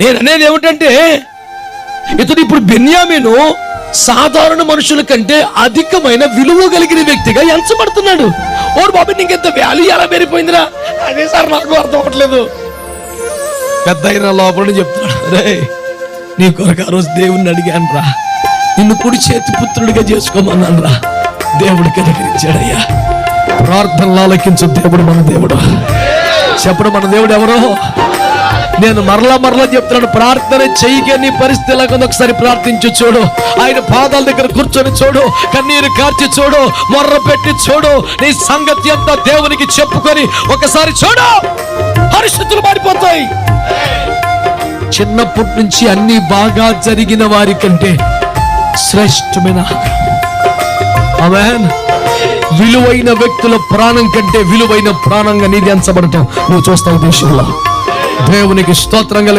నేను అనేది ఏమిటంటే ఇతడు ఇప్పుడు బెన్యామీను సాధారణ మనుషుల కంటే అధికమైన విలువ కలిగిన వ్యక్తిగా ఎంచబడుతున్నాడు. ఓడు బాబు నీకెంత వాల్యూ ఎలా పెరిగిపోయిందిరా? అదే సార్ నాకు అర్థం అవ్వట్లేదు. పెద్ద అయిన లోపల చెప్తున్నాడు రే నీ కొరకు ఆ రోజు దేవుణ్ణి అడిగాను రా నిన్ను కుడి చేతి పుత్రుడిగా చేసుకోమన్నాను రా దేవుడు కనికరించాడయ్యా ప్రార్థనలు ఆలకించు దేవుడు మన దేవుడు. చెప్పడం మన దేవుడు ఎవరో? నేను మరలా మరలా చెప్తున్నాను ప్రార్థన చేయని పరిస్థితి లేకుండా ఒకసారి ప్రార్థించి చూడు. ఆయన పాదాల దగ్గర కూర్చొని చూడు కన్నీరు కార్చి చూడు మొర్ర పెట్టి చూడు. నీ సంగతి అంతా దేవునికి చెప్పుకొని ఒకసారి చూడు. పరిస్థితులు మారిపోతాయి. చిన్నప్పటి నుంచి అన్ని బాగా జరిగిన వారి కంటే శ్రేష్టమైన విలువైన వ్యక్తుల ప్రాణం కంటే విలువైన ప్రాణంగా నీది ఎంచబడటం నువ్వు చూస్తావు దేశంలో. దేవునికి స్తోత్రం కలుగు